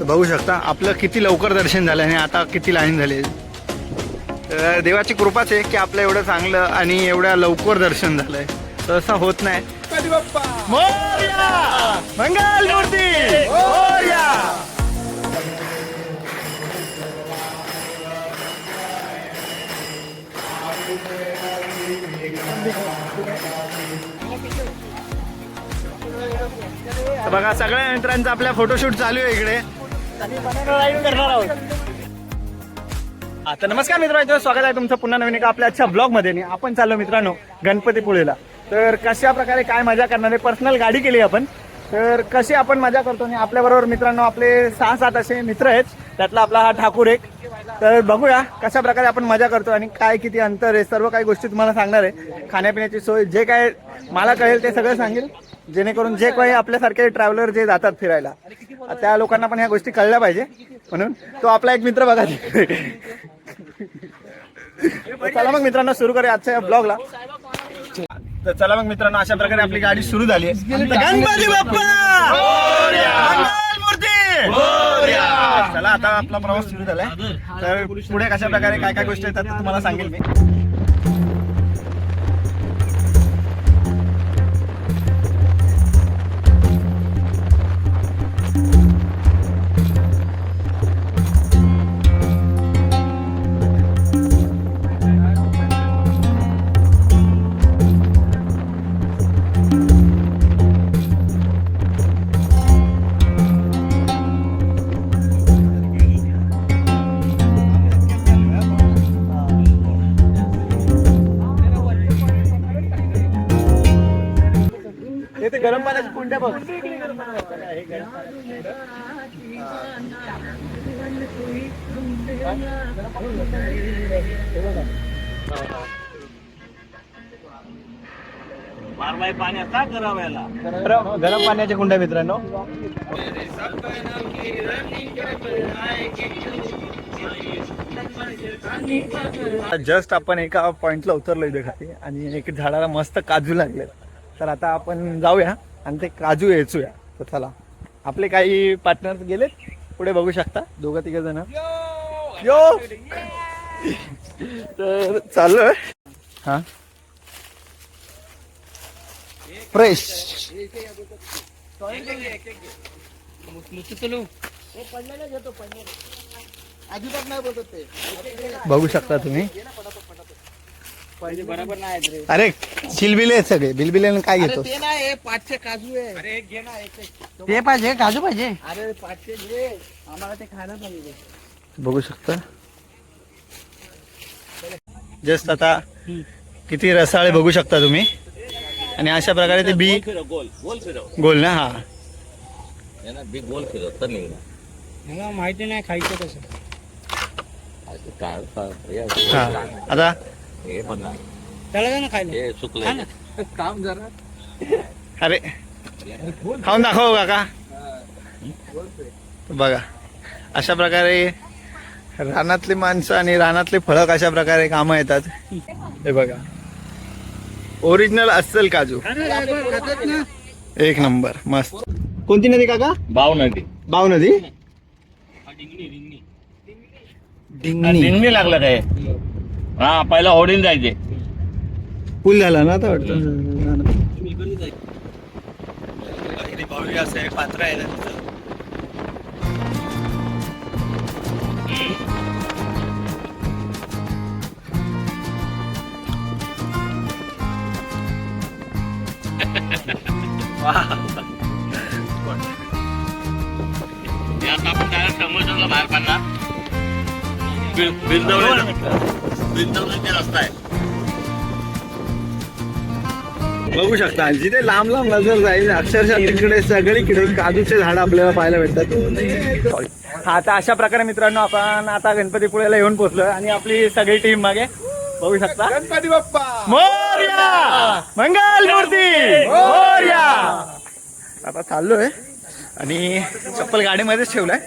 तर बघू शकता आपलं किती लवकर दर्शन झालं आणि आता किती लाईन झाली. तर देवाची कृपाच आहे की आपलं एवढं चांगलं आणि एवढ्या लवकर दर्शन झालंय. तसं होत नाही. मंगल मूर्ती! बघा सगळ्या मित्रांचा आपल्या फोटोशूट चालू आहे इकडे. आता नमस्कार मित्रांनो स्वागत आहे तुमचं पुन्हा नवीन एका आपल्या आजच्या ब्लॉगमध्ये आणि आपण चाललो मित्रांनो गणपतीपुळेला. तर कशा प्रकारे काय मजा करणार आहे? पर्सनल गाडी केली आपण. तर कशी आपण मजा करतो? आणि आपल्याबरोबर मित्रांनो आपले सहा सात असे मित्र आहेत. त्यातला आपला हा ठाकूर एक. तर बघूया कशा प्रकारे आपण मजा करतो आणि काय किती अंतर आहे. सर्व काही गोष्टी तुम्हाला सांगणार आहे. खाण्यापिण्याची सोय जे काय मला कळेल ते सगळं सांगेल. जेणेकरून जे काही आपल्यासारखे ट्रॅव्हलर जे जातात फिरायला. त्या लोकांना पण ह्या गोष्टी कळल्या पाहिजे. म्हणून तो आपला एक मित्र बघा. चला मग मित्रांनो सुरू करूया आजच्या या ब्लॉगला. तर चला मग मित्रांनो अशा प्रकारे आपली गाडी सुरू झाली आहे. गणपती बाप्पा! मंगलमूर्ती! चला आता आपला प्रवास सुरू झालाय. तर पुढे कशा प्रकारे काय काय गोष्टी येतात तुम्हाला सांगेल मी. गरम पाण्याच्या कुंड्या बघ गरम पाण्याच्या कुंड्या मित्रांनो. जस्ट आपण एका पॉइंटला उतरलो इथे खाली आणि एक झाडाला मस्त काजू लागले तर आता आपण जाऊया. आणि ते काजू यायचूया तर चला. आपले काही पार्टनर गेलेत पुढे बघू शकता दोघं तिघ जण. यो तर चालू हा? फ्रेश बघू शकता तुम्ही. बरोबर नाही रे. अरे चिलबिले आहेत सगळे. बिलबिले काय घेतो ते नाही पाचशे काजू आहे. अरे एक घे ना एक ते पाहिजे काजू पाहिजे? अरे पाचशे घे. आम्हाला ते खायला पाहिजे. बघू शकता. जस्ट आता किती रसाळे बघू शकता तुम्ही. आणि अशा प्रकारे ते बी गोल गोल फिरव. गोल ना हा. बी गोल फिरव तर निघणार. मला माहिती नाही खायचं कसं. आता हे. त्याला ना खायला. हे चुकलं काम जरा. अरे खाऊन दाखव काका. बघा अशा प्रकारे रानातली माणसं आणि रानातले फळं कशा प्रकारे कामं येतात हे बघा. ओरिजिनल अस्सल काजू. एक नंबर मस्त. कोणती नदी काका? भाव नदी. बाव नदी? डिंगणी लागलं काय? हा पहिला होडीन जायचे. पूल झाला ना आता वाटतं? पात्र आहे आता आपण डायरेक्ट समुद्राला बाहेर पडणार. बिंदवले रस्ता आहे. बघू शकता जिथे लांब लांब नजर जाईल अक्षरशः तिकडे सगळीकडे काजूचे झाड आपल्याला पाहायला भेटतात. हा आता अशा प्रकारे मित्रांनो आपण आता गणपतीपुळेला येऊन पोहोचलो आणि आपली सगळी टीम मागे बघू शकता. गणपती बाप्पा! मोर्या! मंगल मूर्ती! मोर्या! आता चाललोय. आणि चप्पल गाडीमध्येच ठेवलाय.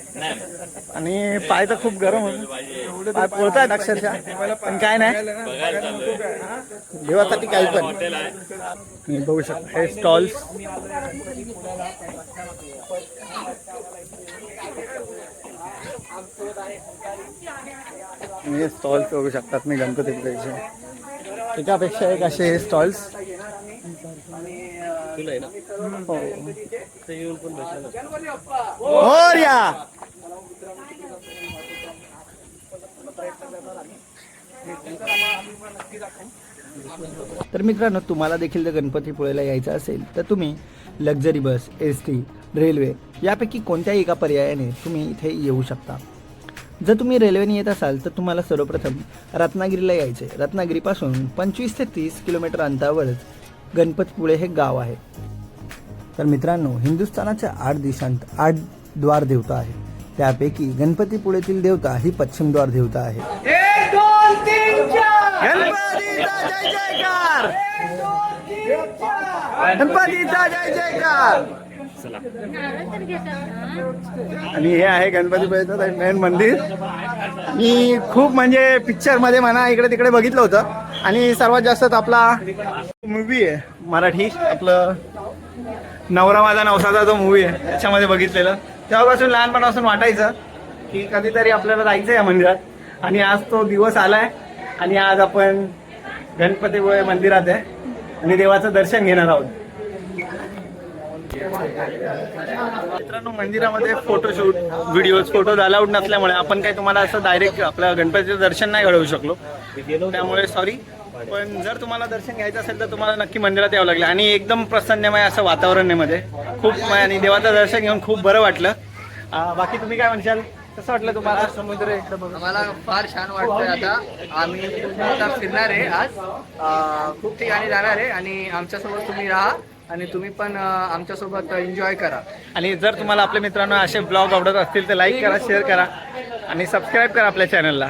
आणि पाय तर खूप गरम होते. पाय पोळतायत अक्षरशः. पण काय नाही. देवासाठी काही पण. तुम्ही बघू शकता हे स्टॉल्स हे स्टॉल्स बघू शकतात मी गणपतीपेक्षा एकापेक्षा एक असे स्टॉल्स या तर मित्रांनो तुम्हाला देखील जर गणपतीपुळेला यायचं असेल तर तुम्ही luxury bus S T railway यापैकी कोणत्याही एका पर्यायाने तुम्ही इथे येऊ शकता. जर तुम्ही रेल्वेने येत असाल तर तुम्हाला सर्वप्रथम रत्नागिरीला यायचे रत्नागिरीपासून पंचवीस ते तीस किलोमीटर अंतरावरच गणपतीपुळे हे गाव आहे. तर मित्रांनो हिंदुस्थानाच्या आठ दिशांत आठ द्वार देवता आहे त्यापैकी गणपतीपुळेतील देवता ही पश्चिम द्वार देवता आहे गणपतीचा जय जयकार! चला. आणि हे आहे गणपतीपुळेचं मेन मंदिर. मी खूप म्हणजे पिक्चरमध्ये म्हणा इकडे तिकडे बघितलं होतं. आणि सर्वात जास्त आपला मूवी आहे मराठी आपलं नवरा माझा नवसाचा जो मूवी आहे त्याच्यामध्ये बघितलेलं. तेव्हापासून लहानपणापासून वाटायचं की कधीतरी आपल्याला जायचं या मंदिरात. आणि आज तो दिवस आलाय आणि आज आपण गणपतीपुळे मंदिरात आहे. आणि देवाचं दर्शन घेणार आहोत. मित्रांनो मंदिरामध्ये फोटोशूट व्हिडिओज फोटोज अलाउड नसल्यामुळे आपण काही तुम्हाला असं डायरेक्ट आपल्या गणपतीचं दर्शन नाही घडवू शकलो. त्यामुळे सॉरी पण जर तुम्हाला दर्शन घ्यायचं असेल तर तुम्हाला नक्की मंदिरात यावं लागलं. आणि एकदम प्रसन्नमय असं वातावरण आहे मध्ये खूप आणि देवाचं दर्शन घेऊन खूप बरं वाटलं. बाकी तुम्ही काय म्हणशाल? कसं वाटलं तुम्हाला? समुद्र एकदम फार छान वाटतंय आता. आम्ही आता फिरणार आहे आज. खूप ठिकाणी जाणार आहे आणि आमच्यासोबत तुम्ही राहा. आणि तुम्ही पण आमच्यासोबत एन्जॉय करा. आणि जर तुम्हाला आपल्या मित्रांनो असे ब्लॉग आवडत असतील तर लाईक करा शेअर करा आणि सबस्क्राईब करा आपल्या चॅनलला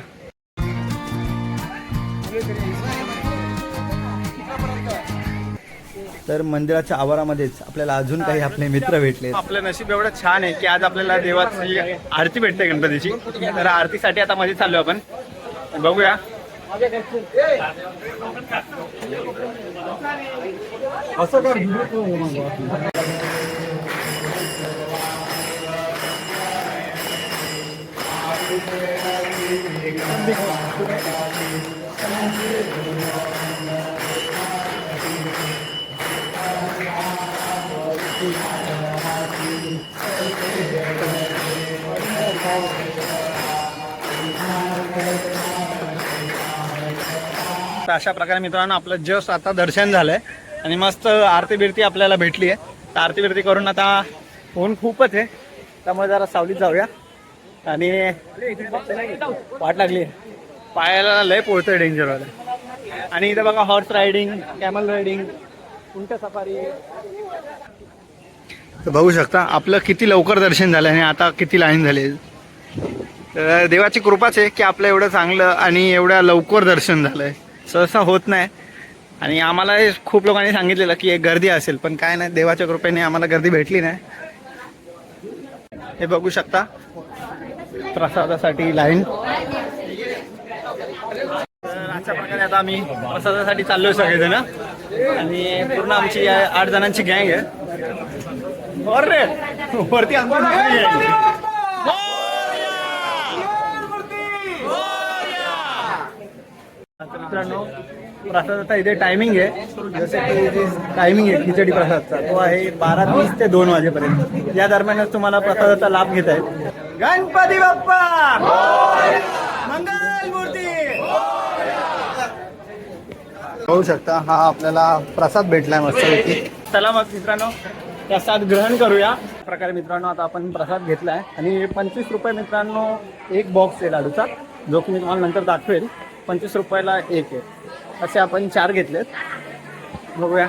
तर मंदिराच्या आवारामध्येच आपल्याला अजून काही आपले मित्र भेटले. आपलं नशीब एवढं छान आहे की आज आपल्याला देवाची आरती भेटते गणपतीची. तर आरतीसाठी आता मध्ये चाललो आपण. बघूया. तर अशा प्रकारे मित्रांनो आपलं जस्ट आता दर्शन झालंय आणि मस्त आरती बिरती आपल्याला भेटली आहे. तर आरती बिरती करून आता फोन खूपच आहे. त्यामुळे जरा सावलीत जाऊया. आणि वाट लागली पायाला लय पोळतंय डेंजरवाला आणि इथं बघा हॉर्स रायडिंग कॅमल रायडिंग उंट सफारी तर बघू शकता आपलं किती लवकर दर्शन झालं आणि आता किती लाईन झाली. तर देवाची कृपाच आहे की आपलं एवढं चांगलं आणि एवढ्या लवकर दर्शन झालंय. सहसा होत नाही. आणि आम्हाला खूप लोकांनी सांगितलेलं की एक गर्दी असेल पण काय नाही देवाच्या कृपेने आम्हाला गर्दी भेटली नाही. हे बघू शकता प्रसादासाठी लाईन. अशा प्रकारे आता आम्ही प्रसादासाठी चाललोय सगळेजण. आणि पूर्ण आमची आठ जणांची गँग आहे. और रे! वरती आमची मित्रांनो प्रसादाचा इथे टायमिंग आहे. जसे की टायमिंग आहे खिचडी प्रसादचा. तो आहे बारा तीस ते दोन वाजेपर्यंत. या दरम्यानच तुम्हाला प्रसादाचा लाभ घेता येईल. गणपती बाप्पा! मंगल मूर्ती! होऊ शकता हा आपल्याला प्रसाद भेटलाय मस्तपैकी. चला मग मित्रांनो प्रसाद ग्रहण करूया. प्रकारे मित्रांनो आता आपण प्रसाद घेतलाय. आणि पंचवीस रुपये मित्रांनो एक बॉक्स आहे लाडूचा जो की मी तुम्हाला नंतर दाखवेल. पंचवीस रुपयाला एक आहे. असे आपण चार घेतलेत. बघूया.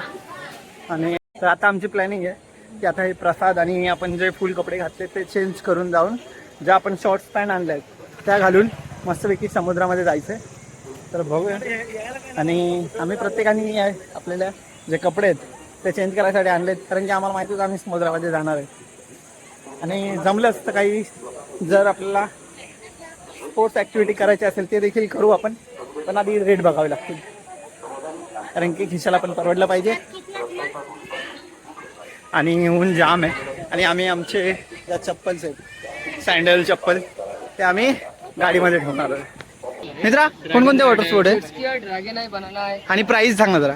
आणि तर आता आमची प्लॅनिंग आहे की आता हे प्रसाद आणि आपण जे फुल कपडे घातले ते चेंज करून जाऊन ज्या आपण शॉर्ट्स पॅन्ट आणल्या आहेत त्या घालून मस्तपैकी समुद्रामध्ये जायचं आहे तर बघूया. आणि आम्ही प्रत्येकाने आपल्याला जे कपडे आहेत ते चेंज करायसाठी आणलेत कारण की आम्हाला माहिती होतं आम्ही समुद्रामध्ये जाणार आहे. आणि जमलंच तर काही जर आपल्याला स्पोर्ट्स ॲक्टिव्हिटी करायची असेल ते देखील करू आपण. पण आधी रेट बघावे लागतील. कारण की खिशाला पण परवडलं पाहिजे. आणि ऊन जाम आहे. आणि आम्ही आमचे ज्या चप्पल्स आहेत सँडल चप्पल ते आम्ही गाडीमध्ये ठेवणार आहोत. मित्रा कोणकोणते वॉटर स्पोर्ट आहे जेटस्की आहे ड्रॅगन आहे बनाना आहे. आणि प्राइस सांग ना जरा.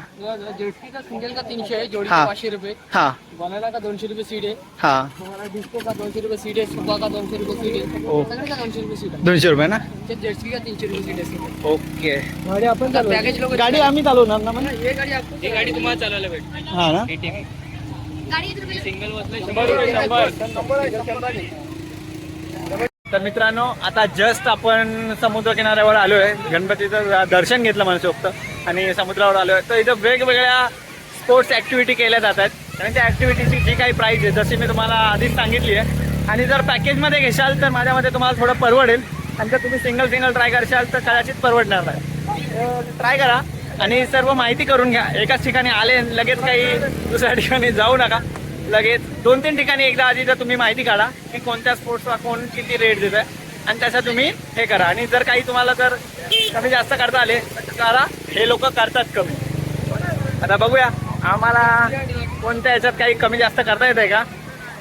जेटस्की का सिंगल का तीनशे आहे जोडी हा. पाचशे रुपये. हा. बनाना का दोनशे रुपये सीट आहे. हा. तुम्हाला डिस्को का दोनशे रुपये सीट आहे सुपा का दोनशे रुपये सीट आहे. ओ. सगळे का दोनशे रुपये सीट दोनशे रुपये ना? आहे जेटस्की का तीनशे रुपये सीट आहे ओके. गाडी आपण पॅकेज लोक गाडी आम्ही चालवणार ना मग ये गाडी आपको ही गाडी तुम्हाला चालवायला भेटते. हा ना? सिंगल बसले शंभर रुपये शंभर. तर मित्रांनो आता जस्ट आपण समुद्र किनाऱ्यावर आलो आहे गणपतीचं दर्शन घेतलं मनसोक्त आणि समुद्रावर आलो आहे तर इथं वेगवेगळ्या स्पोर्ट्स ॲक्टिव्हिटी केल्या जात आहेत. आणि त्या ॲक्टिव्हिटीची जी काही प्राईज आहे जशी मी तुम्हाला आधीच सांगितली आहे. आणि जर पॅकेजमध्ये घेशाल तर माझ्यामध्ये तुम्हाला थोडं परवडेल. आणि जर तुम्ही सिंगल सिंगल ट्राय करशाल तर कदाचित परवडणार नाही. ट्राय करा आणि सर्व माहिती करून घ्या. एकाच ठिकाणी आले लगेच काही दुसऱ्या ठिकाणी जाऊ नका. लगेच दोन तीन ठिकाणी एकदा आधी जर तुम्ही माहिती काढा की कोणत्या स्पोर्ट्सला कोण किती रेट देत आहे आणि त्याचं तुम्ही हे करा. आणि जर काही तुम्हाला जर कमी जास्त करता आले तर करा. हे लोक करतात कमी. आता बघूया. आम्हाला कोणत्या याच्यात काही कमी जास्त करता येत आहे का?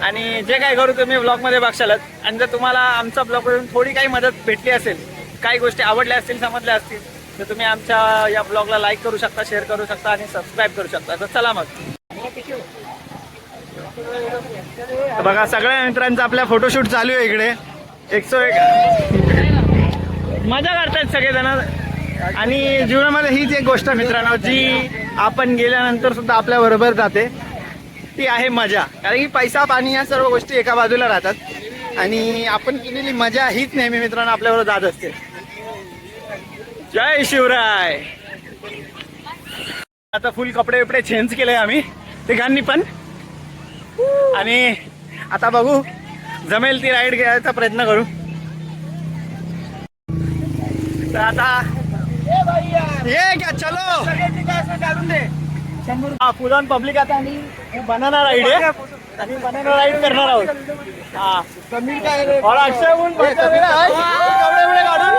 आणि जे काही करू तुम्ही ब्लॉगमध्ये बघशालच. आणि जर तुम्हाला आमचा ब्लॉगवरून थोडी काही मदत भेटली असेल काही गोष्टी आवडल्या असतील समजल्या असतील तर तुम्ही आमच्या या ब्लॉगला लाईक करू शकता शेअर करू शकता आणि सबस्क्राईब करू शकता. तर चला मग. बघा सगळ्या मित्रांचा आपल्या फोटोशूट चालू आहे इकडे. एकशे एक. मजा करतात सगळेजण. आणि जीवनामध्ये हीच एक गोष्ट मित्रांनो जी आपण गेल्यानंतर सुद्धा आपल्या बरोबर जाते. ती आहे मजा. कारण की पैसा पाणी या सर्व गोष्टी एका बाजूला राहतात. आणि आपण केलेली मजा हीच नेहमी मित्रांनो आपल्याबरोबर जात असते. जय शिवराय. आता फुल कपडे बिपडे चेंज केले आम्ही. तिघांनी पण. आणि आता बघू जमेल ती राईड घ्यायचा प्रयत्न करू. तर आता ये क्या चलो? हा पब्लिक आता आणि बनाना राईड आहे. आणि बनाना राईड करणार आहोत. हा. अक्षय काढून.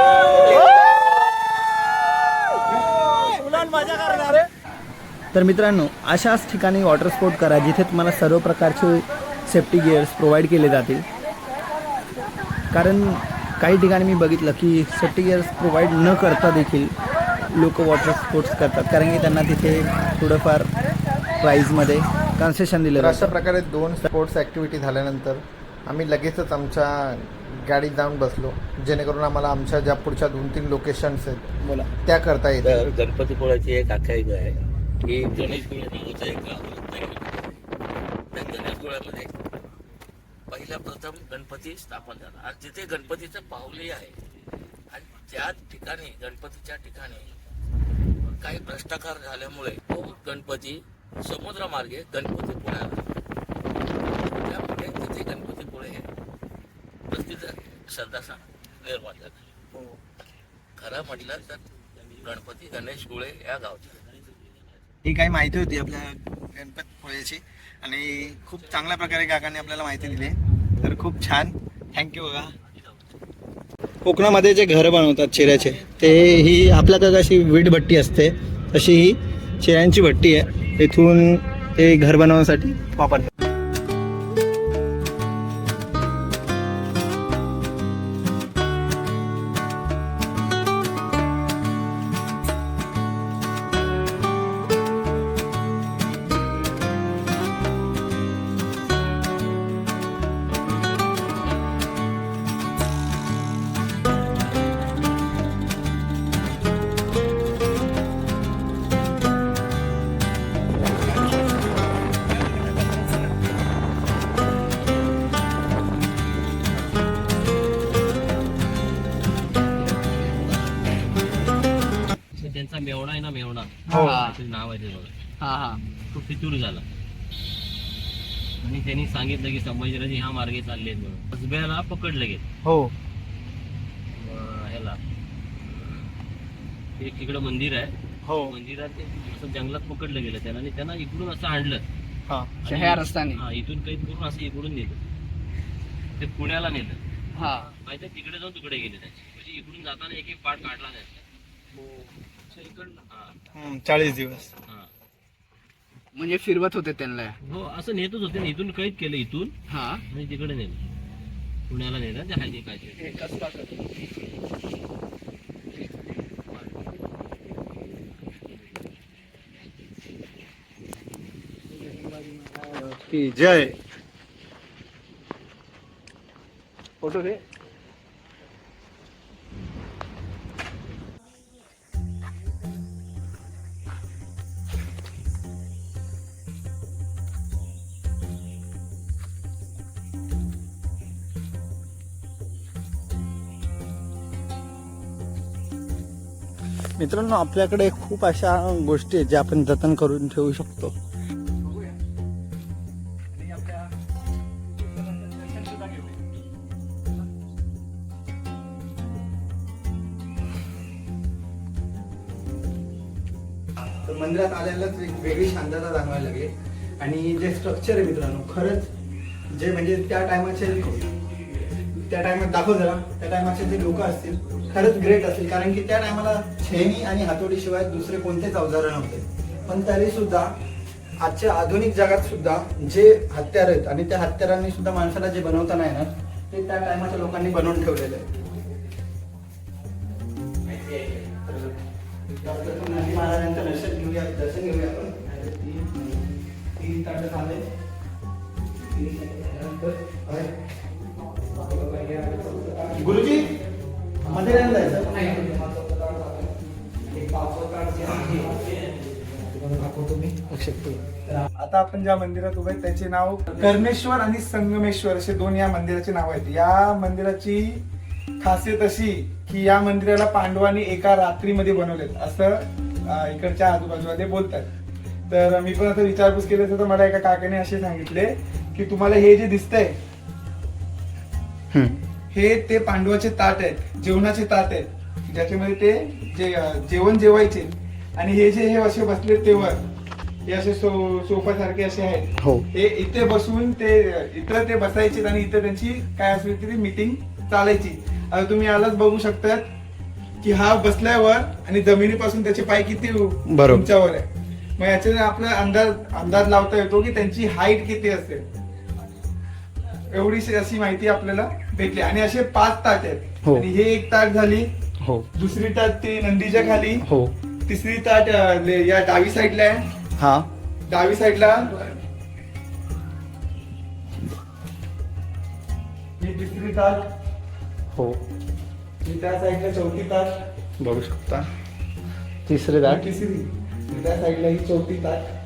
मजा करणार. आहे तर मित्रांनो अशाच ठिकाणी वॉटर स्पोर्ट करा जिथे तुम्हाला सर्व प्रकारचे सेफ्टी गिअर्स प्रोव्हाइड केले जातील. कारण काही ठिकाणी मी बघितलं की सेफ्टी गिअर्स प्रोव्हाइड न करता देखील लोक वॉटर स्पोर्ट्स करतात. कारण की त्यांना तिथे थोडंफार प्राईजमध्ये कन्सेशन दिलं अशा प्रकारे दोन स्पोर्ट्स ॲक्टिव्हिटी झाल्यानंतर आम्ही लगेचच आमच्या गाडीत जाऊन बसलो. जेणेकरून आम्हाला आमच्या ज्या पुढच्या दोन तीन लोकेशन्स आहेत बोला. त्या करता येतील. तर गणपतीपुळ्याची एक आख्यायिका आहे. गणेशपुळे नावाचं एक गाव. त्या गणेशपुळ्यामध्ये पहिल्या प्रथम गणपती स्थापन झाला. आणि तिथे गणपतीचं पावली आहे आणि त्या ठिकाणी गणपतीच्या ठिकाणी काही भ्रष्टाचार झाल्यामुळे तो गणपती समुद्रमार्गे गणपतीपुळ्याला त्यामुळे तिथे गणपतीपुळे हे प्रसिद्ध श्रद्धास्थान निर्माण झालं. खरं म्हटलं तर गणपती गणेश गुळे या गावचे. ही काही माहिती होती आपल्या गणपतपुळेची आणि खूप चांगल्या प्रकारे काकांनी आपल्याला माहिती दिली. तर खूप छान. थँक्यू बघा. कोकणामध्ये जे घरं बनवतात चिऱ्याचे ते ही आपल्या का कशी वीट भट्टी असते. तशी ही चिऱ्यांची भट्टी आहे. इथून ते घर बनवण्यासाठी वापरतात. त्याचं नाव आहे ते बघा. हा हा. तो फितूर झाला. आणि त्यांनी सांगितलं की संभाजीराजे ह्या मार्गे चालले आहेत म्हणून. कसब्याला पकडलं गेलं हो. ह्याला एक इकडं मंदिर आहे. हो. मंदिरात ते असं जंगलात पकडलं गेलं त्यांना आणि त्यांना इकडून असं आणलं. हा. ह्या रस्त्याने. हा इथून काही करून असं इकडून नेलं. ते पुण्याला नेलं. हा. माहिती तिकडे जाऊन तिकडे गेले त्याचे. म्हणजे इकडून जाताना एक एक पाठ काढला नाही हा. हम्म, चाळीस दिवस. हा म्हणजे फिरवत होते त्यांना. हो असं नेतच होते. ना इथून कैद केलं इथून. हा. आणि तिकडे नेलं. पुण्याला नेतात ते हळदी पाहिजे हे कसबा करतो की जय. फोटो घे. मित्रांनो आपल्याकडे खूप अशा गोष्टी आहेत ज्या आपण जतन करून ठेवू शकतो. मंदिरात आल्यालाच एक वेगळी शांतता जाणवायला लागली. आणि जे स्ट्रक्चर आहे मित्रांनो खरंच जे म्हणजे त्या टायमाचे त्या टायमात दाखव जरा त्या टायमाचे जे लोक असतील खरंच ग्रेट असतील कारण की त्या टायमाला छेनी आणि हातोडीशिवाय दुसरे कोणतेच अवजारं नव्हते पण तरी सुद्धा आजच्या आधुनिक जगात सुद्धा जे हत्यार आहेत आणि त्या हत्यारांनी सुद्धा माणसाला जे बनवता नाही येणार ते त्या टायमाच्या लोकांनी बनवून ठेवलेलं आहे महाराजांचं दर्शन घेऊया दर्शन घेऊया आपण तीन तीन झाले जायचं आता आपण ज्या मंदिरात उभे त्याचे नाव कर्मेश्वर आणि संगमेश्वर असे दोन या मंदिराचे नाव आहेत. या मंदिराची खासियत अशी की या मंदिराला पांडवांनी एका रात्रीमध्ये बनवलेत. असं इकडच्या आजूबाजूमध्ये बोलतात. तर मी पण आता विचारपूस केली तर मला एका काकाने असे सांगितले की तुम्हाला हे जे दिसतंय हे ते पांडवाचे ताट आहेत जेवणाचे ताट आहेत. ज्याच्यामध्ये ते जे जेवण जेवायचे. आणि हे जे हे असे बसले तेवर हे असे सो सोफा सारखे असे आहेत. हो. हे इथे बसून ते इथं ते बसायचे आणि इथं त्यांची काय असेल ती मीटिंग चालायची. आता तुम्ही आलाच बघू शकतात की हा बसल्यावर आणि जमिनीपासून त्याचे पाय किती बरोबर. उंचावर आहे. मग याच्याने आपला अंदाज अंदाज लावता येतो की त्यांची हाईट किती असेल. एवढीशी अशी माहिती आपल्याला भेटली. आणि असे पाच ताट आहेत. हो. आणि हे एक ताट झाली हो. दुसरी ताट ती नंदीच्या खाली हो. तिसरी ताट अं, ले- या डावी साईडला आहे. हा. डावी साईडला. ही तिसरी ताट. हो. ही त्या साईडला चौथी ताट. बघू शकता. तिसरे ही दाट तिसरी त्या साईडला ही चौथी ताट.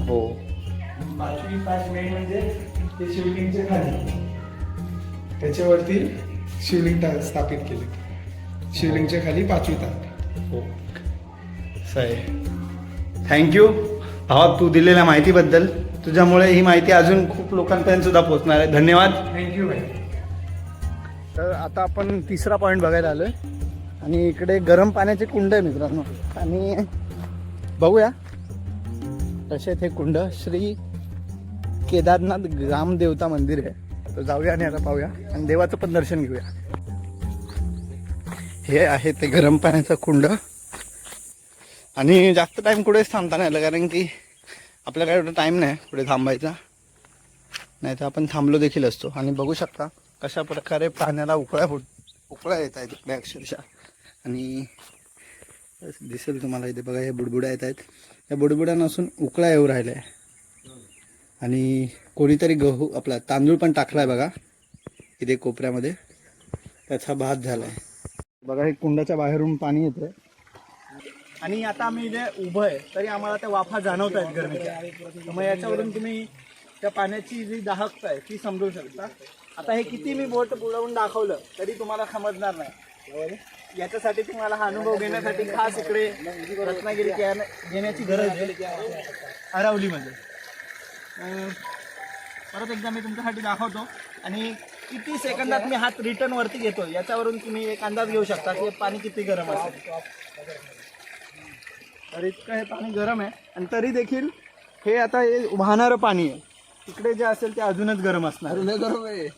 हो. पाचवी ताट मेन म्हणजे ते शिवलिंगच्या खाली. त्याच्यावरती शिवलिंग स्थापित केले. शिवलिंगच्या खाली पाचवी हो सय थँक्यू भावा तू दिलेल्या माहितीबद्दल. तुझ्यामुळे ही माहिती अजून खूप लोकांपर्यंत सुद्धा पोहोचणार आहे. धन्यवाद. थँक्यू भाई. तर आता आपण तिसरा पॉईंट बघायला आलोय. आणि इकडे गरम पाण्याचे कुंड आहे मित्रांनो. आणि बघूया. तसे हे कुंड श्री केदारनाथ ग्रामदेवता मंदिर आहे. तर जाऊया आणि आता पाहूया. आणि देवाचं पण दर्शन घेऊया. हे आहे ते गरम पाण्याचं कुंड. आणि जास्त टाईम कुठेच थांबता नाही आलं कारण की आपल्याकडे एवढा टाईम नाही कुठे थांबायचा. नाही तर आपण थांबलो देखील असतो. आणि बघू शकता कशा प्रकारे पाण्याला उकळ्या फुट उकळा येत आहेत इकडे अक्षरशः. आणि दिसेल तुम्हाला इथे बघा हे बुडबुड्या येत आहेत. या बुडबुड्या नसून उकळा येऊ राहिल्या. आहे आणि कोणीतरी गहू आपला तांदूळ पण टाकला आहे बघा इथे कोपऱ्यामध्ये. त्याचा भात झाला आहे बघा हे कुंडाच्या बाहेरून पाणी येतं आणि आता आम्ही इथे उभं आहे तरी आम्हाला त्या वाफा जाणवत आहेत गरमीच्या. मग याच्यावरून तुम्ही त्या पाण्याची जी दाहकता आहे ती समजू शकता. आता हे किती मी बोट बुडवून दाखवलं तरी तुम्हाला समजणार नाही. याच्यासाठी तुम्हाला हा अनुभव घेण्यासाठी खास इकडे रत्नागिरी घेण्याची गरज आहे. अरावलीमध्ये. अं, परत एकदा मी तुमच्यासाठी दाखवतो. आणि किती सेकंदात मी हात रिटर्न वरती घेतो याच्यावरून तुम्ही एक अंदाज घेऊ शकता की हे पाणी किती गरम असेल तर इतकं हे पाणी गरम आहे. आणि तरी देखील हे आता हे वाहणारं पाणी आहे. तिकडे जे असेल ते अजूनच गरम असणार गरम आहे.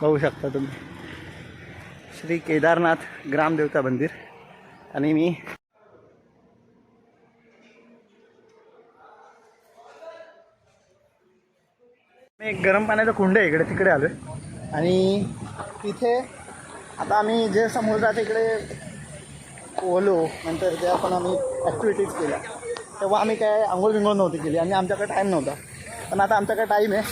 बघू शकता तुम्ही. श्री केदारनाथ ग्रामदेवता मंदिर. आणि मी एक गरम पाण्याचं कुंड आहे इकडे तिकडे आलोय. आणि तिथे आता आम्ही जे समुद्राच्या इकडे ओलो नंतर जे आपण आम्ही ॲक्टिव्हिटीज केल्या तेव्हा आम्ही काय आंघोळ बिंगोळ नव्हती केली आणि आमच्याकडे टाईम नव्हता. पण आता आमच्याकडे टाईम आहे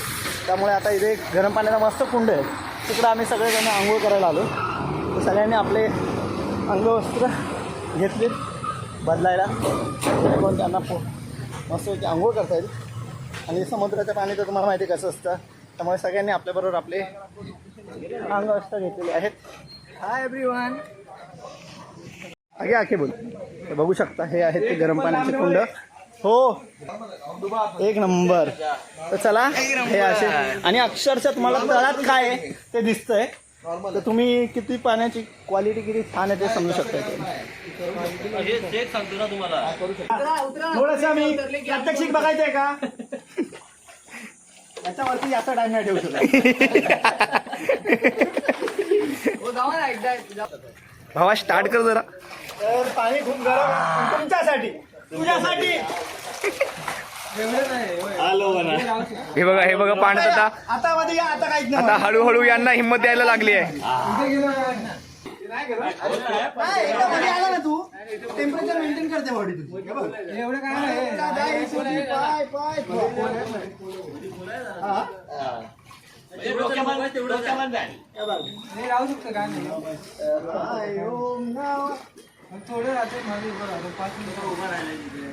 त्यामुळे आता इथे एक गरम पाण्याचा मस्त कुंड आहे. तिकडं आम्ही सगळेजण आंघोळ करायला आलो. तर सगळ्यांनी आपले अंगवस्त्र घेतले बदलायला. कोण त्यांना पो मस्त आंघोळ करता येईल. आणि समुद्राच्या पाणी तर तुम्हाला माहिती कसं असतं? त्यामुळे सगळ्यांनी आपल्याबरोबर आपले अंगवस्त्र घेतलेले आहेत. हाय एव्हरीवन आगे आखे बोल. बघू शकता हे आहेत ते गरम पाण्याचे कुंड. हो. एक नंबर. तर चला हे असे. आणि अक्षरशः तुम्हाला तळात काय ते दिसतंय. तर तुम्ही किती पाण्याची क्वालिटी किती छान आहे ते समजू शकता इथे. हे तेच सांगतो ना तुम्हाला. थोडस मी प्रात्यक्षिक बघायचंय का? याच्यावरती याचा टाइम नाही ठेवू शकत. हो भावा स्टार्ट कर जरा. तर पाणी खूप गरम आहे. तुमच्यासाठी. तुझ्यासाठी. हे बघा हे बघा पाण्यात आता आता मध्ये या आता काहीच नाही हळूहळू यांना हिंमत द्यायला लागली आहे. नाही, एकदा मध्ये आला ना तू. टेम्परेचर मेंटेन करते बॉडी तुझी. हे बघ. एवढं काय नाही. पाय, पाय, पाय, पाय. हा? हे राहू शकतं काय नाही. पाय, ओम नमः. मग थोडं राहते माझं उभं राहतो पाच मिनिटं उभं राहिलं तिकडे.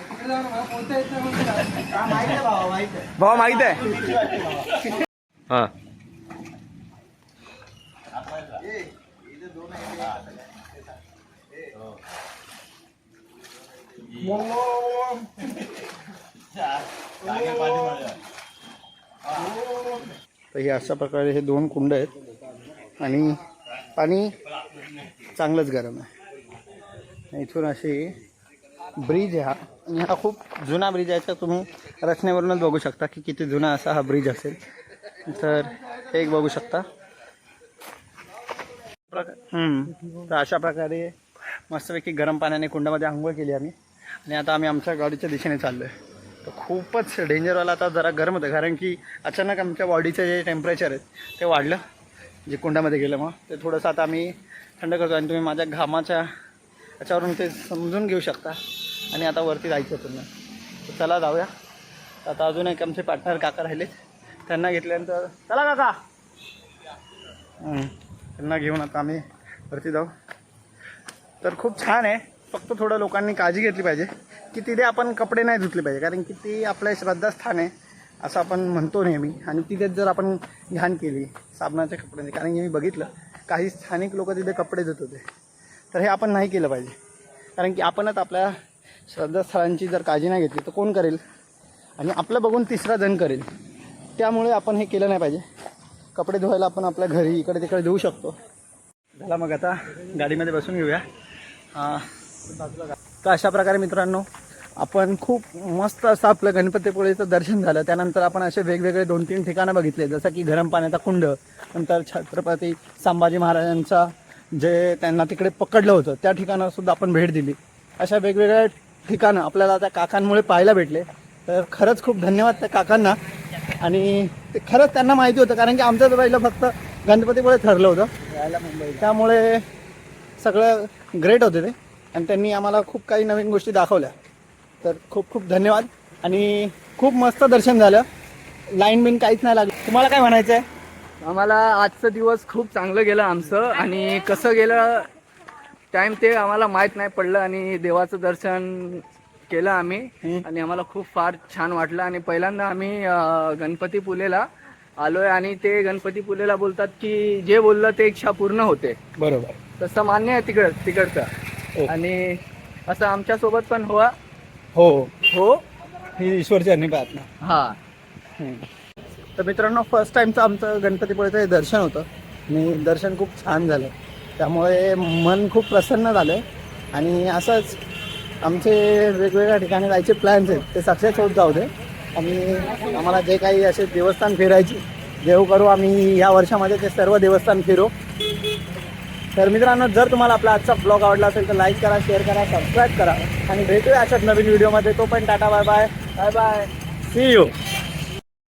तिकडे जाऊन मला पोहता येत नाही म्हणून राहतो. माहीत आहे भावा माहीत आहे. भावा माहीत आहे. हा. तर हे अशा प्रकारे हे दोन कुंड आहेत. आणि पाणी चांगलंच गरम आहे. इथून अशी ब्रिज आहे हा. आणि हा खूप जुना ब्रिज आहे तर तुम्ही रचनेवरूनच बघू शकता की किती जुना असा हा ब्रिज असेल. तर एक बघू शकता. प्रकार तर अशा प्रकारे मस्तपैकी गरम पाण्याने कुंडामध्ये आंघोळ केली आम्ही. आणि आता आम्ही आमच्या गाडीच्या दिशेने चाललो आहे तर खूपच डेंजरवाला आता जरा गरम होतं कारण की अचानक आमच्या बॉडीचं जे टेम्परेचर आहे ते वाढलं. जे कुंडामध्ये गेलं मग ते थोडंसं आता आम्ही थंड करतो आणि तुम्ही माझ्या घामाच्या याच्यावरून ते समजून घेऊ शकता. आणि आता वरती जायचं पूर्ण. तर चला जाऊया. आता अजून एक आमचे पार्टनर काका राहिले. त्यांना घेतल्यानंतर चला काका. त्यांना घेऊन आता आम्ही वरती जाऊ. तर खूप छान आहे. फक्त थोडं लोकांनी काळजी घेतली पाहिजे. की तिथे आपण कपडे नाही धुतले पाहिजे. कारण की ती आपलं श्रद्धास्थान आहे. असं आपण म्हणतो नेहमी. आणि तिथेच जर आपण घाण केली साबणाच्या कपड्यांची कारण की मी बघितलं काही स्थानिक लोक तिथे कपडे धुत होते. तर हे आपण नाही केलं पाहिजे. कारण की आपणच आपल्या श्रद्धास्थळांची जर काळजी नाही घेतली तर कोण करेल? आणि आपलं बघून तिसरा जण करेल. त्यामुळे आपण हे केलं नाही पाहिजे. कपडे धुवायला आपण आपल्या घरी इकडे तिकडे धुवू शकतो. झाला मग आता गाडीमध्ये बसून घेऊया. तर अशा प्रकारे मित्रांनो आपण खूप मस्त असं आपलं गणपतीपुळेचं दर्शन झालं. त्यानंतर आपण असे वेगवेगळे दोन तीन ठिकाणं बघितले. जसं की गरम पाण्याचा कुंड नंतर छत्रपती संभाजी महाराजांचा जे त्यांना तिकडे पकडलं होतं त्या ठिकाणं सुद्धा आपण भेट दिली. अशा वेगवेगळ्या ठिकाणं आपल्याला त्या काकांमुळे पाहायला भेटले. तर खरंच खूप धन्यवाद त्या काकांना. आणि ते खरंच त्यांना माहिती होतं कारण की आमचं तर पहिलं फक्त गणपतीपुळे ठरलं होतं. त्यामुळे सगळं ग्रेट होते ते. आणि त्यांनी आम्हाला खूप काही नवीन गोष्टी दाखवल्या. तर खूप खूप धन्यवाद. आणि खूप मस्त दर्शन झालं. लाईन बिन काहीच नाही लागली. तुम्हाला काय म्हणायचं आहे आम्हाला आजचा दिवस खूप चांगलं गेलं आमचं आणि कसं गेलं टाइम ते आम्हाला माहीत नाही पडलं आणि देवाचं दर्शन केलं आम्ही आणि आम्हाला खूप फार छान वाटलं. आणि पहिल्यांदा आम्ही गणपती पुलेला आलोय आणि ते गणपती पुलेला बोलतात की जे बोललं ते इच्छा पूर्ण होते. बरोबर. तसं मान्य आहे तिकड तिकडचं. आणि असं आमच्यासोबत पण हुआ हो. हो. ही ईश्वरचरणी प्रार्थना. हा. तर मित्रांनो फर्स्ट टाईमचं आमचं गणपतीपुळेचं हे दर्शन होतं. आणि दर्शन खूप छान झालं. त्यामुळे मन खूप प्रसन्न झालं. आणि असंच आमचे वेगवेगळ्या ठिकाणी जायचे प्लॅन्स आहेत. ते सक्सेस होत जाऊ दे. आणि आम्हाला जे काही असे देवस्थान फिरायचे देव करू आम्ही या वर्षामध्ये ते सर्व देवस्थान फिरू. तर मित्रांनो जर तुम्हाला आपला आजचा ब्लॉग आवडला असेल तर लाईक करा शेअर करा सबस्क्राईब करा. आणि भेटूया अशाच नवीन व्हिडिओमध्ये तो पण tata bye bye bye bye see you